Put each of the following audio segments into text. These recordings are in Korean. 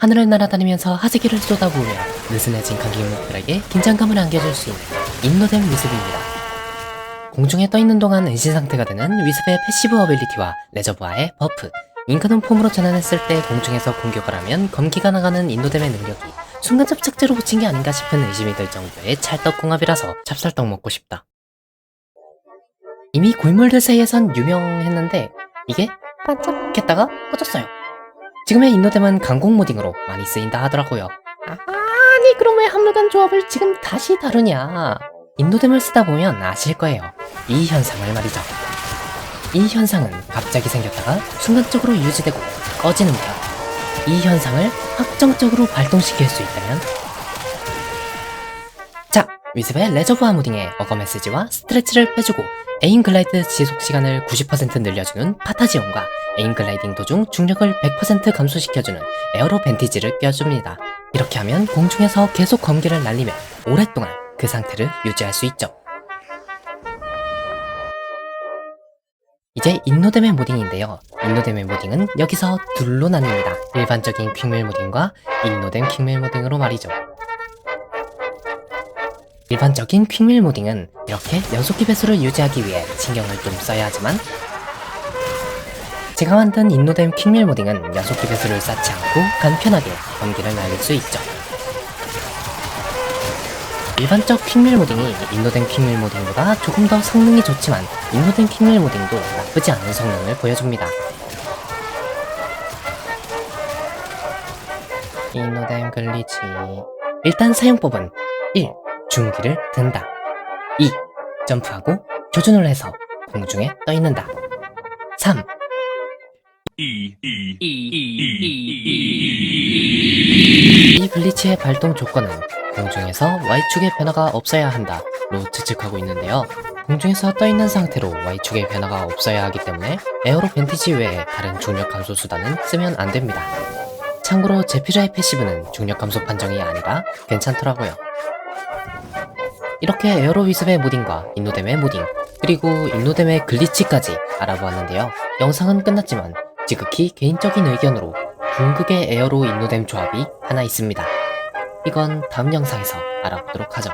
하늘을 날아다니면서 하세기를 쏟아부으며 느슨해진 관객들에게 긴장감을 안겨줄 수 있는 인노된 위습입니다. 공중에 떠있는 동안 은신 상태가 되는 위습의 패시브 어빌리티와 레저브아의 버프, 잉크는 폼으로 전환했을 때 공중에서 공격을 하면 검기가 나가는 인노뎀의 능력이 순간적 착제로 붙인 게 아닌가 싶은 의심이 들 정도의 찰떡궁합이라서 찹쌀떡 먹고 싶다. 이미 고인물들 사이에선 유명했는데 이게 반짝했다가 꺼졌어요. 지금의 인노뎀은 강공 모딩으로 많이 쓰인다 하더라고요. 아니 그럼 왜 한물간 조합을 지금 다시 다루냐? 인노뎀을 쓰다 보면 아실 거예요. 이 현상을 말이죠. 이 현상은 갑자기 생겼다가 순간적으로 유지되고 꺼지는 편. 이 현상을 확정적으로 발동시킬 수 있다면 자, 위습의 레저브아 무딩의 어거 메시지와 스트레치를 빼주고 에임 글라이드 지속 시간을 90% 늘려주는 파타지온과 에임 글라이딩 도중 중력을 100% 감소시켜주는 에어로 벤티지를 껴줍니다. 이렇게 하면 공중에서 계속 검기를 날리며 오랫동안 그 상태를 유지할 수 있죠. 이제 인노뎀의 모딩인데요. 인노뎀의 모딩은 여기서 둘로 나뉩니다. 일반적인 퀵밀 모딩과 인노뎀 퀵밀 모딩으로 말이죠. 일반적인 퀵밀 모딩은 이렇게 연속기 배수를 유지하기 위해 신경을 좀 써야 하지만 제가 만든 인노뎀 퀵밀 모딩은 연속기 배수를 쌓지 않고 간편하게 경기를 날릴 수 있죠. 일반적 퀵밀 모딩이 인노뎀 퀵밀 모딩보다 조금 더 성능이 좋지만 인노뎀 퀵밀 모딩도 나쁘지 않은 성능을 보여줍니다. 인노뎀 글리치 일단 사용법은 1. 중기를 든다 2. 점프하고 조준을 해서 공중에 떠있는다 3. 이 블리치의 발동 조건은 공중에서 Y축의 변화가 없어야 한다 로 추측하고 있는데요. 공중에서 떠있는 상태로 Y축의 변화가 없어야 하기 때문에 에어로 벤티지 외에 다른 중력 감소 수단은 쓰면 안 됩니다. 참고로 제피라의 패시브는 중력 감소 판정이 아니라 괜찮더라고요. 이렇게 에어로 위습의 모딩과 인노뎀의 모딩, 그리고 인노뎀의 글리치까지 알아보았는데요. 영상은 끝났지만 지극히 개인적인 의견으로 궁극의 에어로 인노뎀 조합이 하나 있습니다. 이건 다음 영상에서 알아보도록 하죠.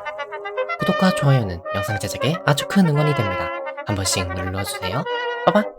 구독과 좋아요는 영상 제작에 아주 큰 응원이 됩니다. 한 번씩 눌러주세요. 빠바!